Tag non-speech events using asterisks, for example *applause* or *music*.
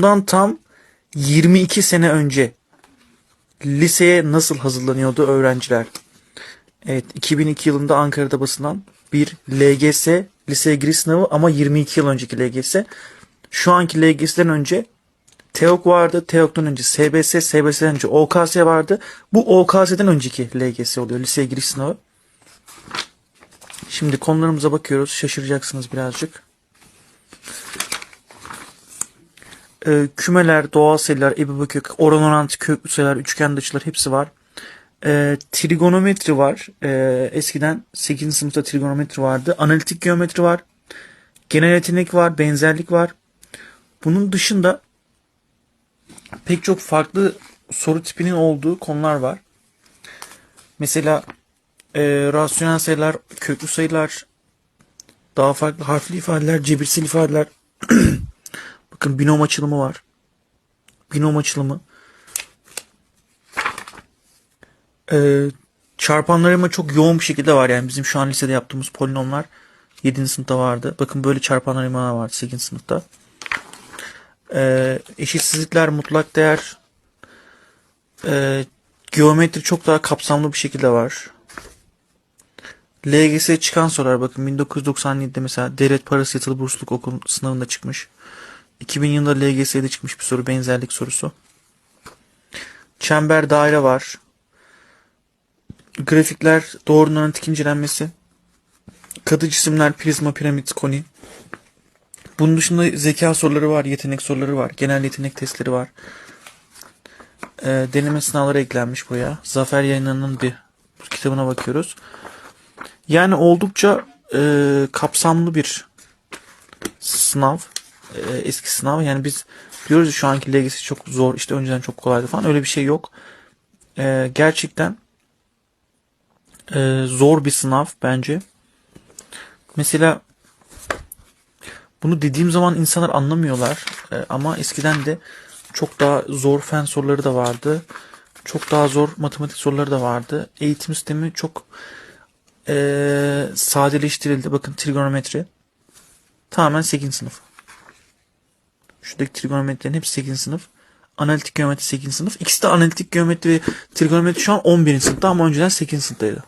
Bundan tam 22 sene önce liseye nasıl hazırlanıyordu öğrenciler? Evet 2002 yılında Ankara'da basılan bir LGS liseye giriş sınavı ama 22 yıl önceki LGS. Şu anki LGS'den önce TEOK vardı. TEOK'tan önce SBS, SBS'den önce OKS vardı. Bu OKS'den önceki LGS oluyor. Liseye giriş sınavı. Şimdi konularımıza bakıyoruz. Şaşıracaksınız birazcık. Ee, kümeler, doğal sayılar, ebu kök, oran orantı köklü sayılar, üçgen açılar hepsi var. Ee, trigonometri var. Ee, eskiden 8. sınıfta trigonometri vardı. Analitik geometri var. Genel yetenek var, benzerlik var. Bunun dışında pek çok farklı soru tipinin olduğu konular var. Mesela e, rasyonel sayılar, köklü sayılar, daha farklı harfli ifadeler, cebirsel ifadeler. *clears throat* Bakın binom açılımı var. Binom açılımı. Ee, çarpanlar çok yoğun bir şekilde var. Yani bizim şu an lisede yaptığımız polinomlar 7. sınıfta vardı. Bakın böyle çarpanlar ima var 8. sınıfta. Ee, eşitsizlikler, mutlak değer, ee, geometri çok daha kapsamlı bir şekilde var. LGS'ye çıkan sorular bakın 1997'de mesela devlet parası yatılı bursluluk okul sınavında çıkmış. 2000 yılında LGS'de çıkmış bir soru benzerlik sorusu. Çember daire var. Grafikler doğrunun analitik incelenmesi. Katı cisimler prizma piramit koni. Bunun dışında zeka soruları var, yetenek soruları var, genel yetenek testleri var. Ee, deneme sınavları eklenmiş buraya. Zafer yayınlarının bir kitabına bakıyoruz. Yani oldukça e, kapsamlı bir sınav. E, eski sınav. Yani biz diyoruz şu anki LGS çok zor. işte önceden çok kolaydı falan. Öyle bir şey yok. E, gerçekten e, zor bir sınav bence. Mesela bunu dediğim zaman insanlar anlamıyorlar. E, ama eskiden de çok daha zor fen soruları da vardı. Çok daha zor matematik soruları da vardı. Eğitim sistemi çok e, sadeleştirildi. Bakın trigonometri. Tamamen 8. sınıf. Şuradaki trigonometrilerin hepsi 8. sınıf. Analitik geometri 8. sınıf. İkisi de analitik geometri ve trigonometri şu an 11. sınıfta ama önceden 8. sınıftaydı.